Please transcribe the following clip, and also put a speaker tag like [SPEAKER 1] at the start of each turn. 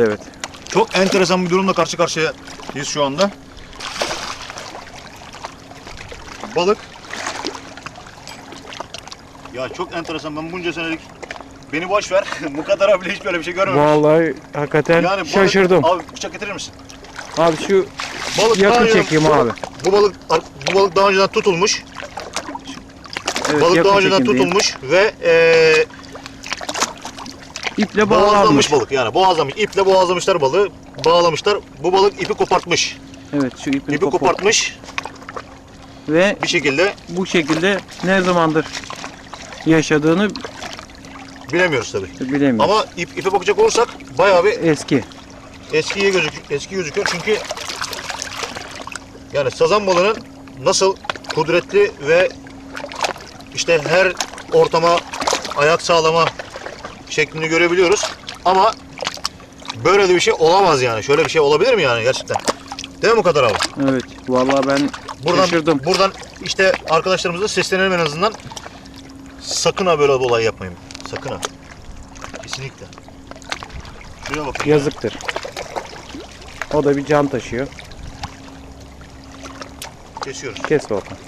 [SPEAKER 1] Evet.
[SPEAKER 2] Çok enteresan bir durumla karşı karşıyayız şu anda. Balık. Ya çok enteresan ben bunca senelik beni boş ver. Bu kadar abi hiç böyle bir şey görmemiş.
[SPEAKER 1] Vallahi hakikaten
[SPEAKER 2] Yani balık-
[SPEAKER 1] şaşırdım.
[SPEAKER 2] Abi bıçak getirir misin?
[SPEAKER 1] Abi şu
[SPEAKER 2] Balık
[SPEAKER 1] Yakın
[SPEAKER 2] önceden-
[SPEAKER 1] çekeyim
[SPEAKER 2] bu-
[SPEAKER 1] abi.
[SPEAKER 2] Bu balık bu balık daha önceden tutulmuş.
[SPEAKER 1] evet,
[SPEAKER 2] balık
[SPEAKER 1] yakın
[SPEAKER 2] daha önceden
[SPEAKER 1] çekimdeyim.
[SPEAKER 2] tutulmuş ve eee
[SPEAKER 1] İple bağlanmış.
[SPEAKER 2] balık yani boğazlamış. iple boğazlamışlar balığı. Bağlamışlar. Bu balık ipi kopartmış.
[SPEAKER 1] Evet şu ipini
[SPEAKER 2] İpi
[SPEAKER 1] kopar-
[SPEAKER 2] kopartmış
[SPEAKER 1] Ve
[SPEAKER 2] bir şekilde
[SPEAKER 1] bu şekilde ne zamandır yaşadığını
[SPEAKER 2] bilemiyoruz tabii.
[SPEAKER 1] bilemiyorum.
[SPEAKER 2] Ama ip, ipe bakacak olursak bayağı bir
[SPEAKER 1] Eski.
[SPEAKER 2] eskiye gözük eski gözüküyor çünkü yani sazan balığının nasıl kudretli ve işte her ortama ayak sağlama şeklini görebiliyoruz ama böyle de bir şey olamaz yani. Şöyle bir şey olabilir mi yani gerçekten? Değil mi bu kadar abi?
[SPEAKER 1] Evet. Vallahi ben
[SPEAKER 2] Buradan,
[SPEAKER 1] şaşırdım.
[SPEAKER 2] buradan işte arkadaşlarımıza seslenelim en azından. Sakın ha böyle bir olay yapmayın. Sakın ha. Kesinlikle. Şuraya bakın. ya.
[SPEAKER 1] Yazıktır. O da bir can taşıyor.
[SPEAKER 2] Kesiyoruz.
[SPEAKER 1] Kes bakalım.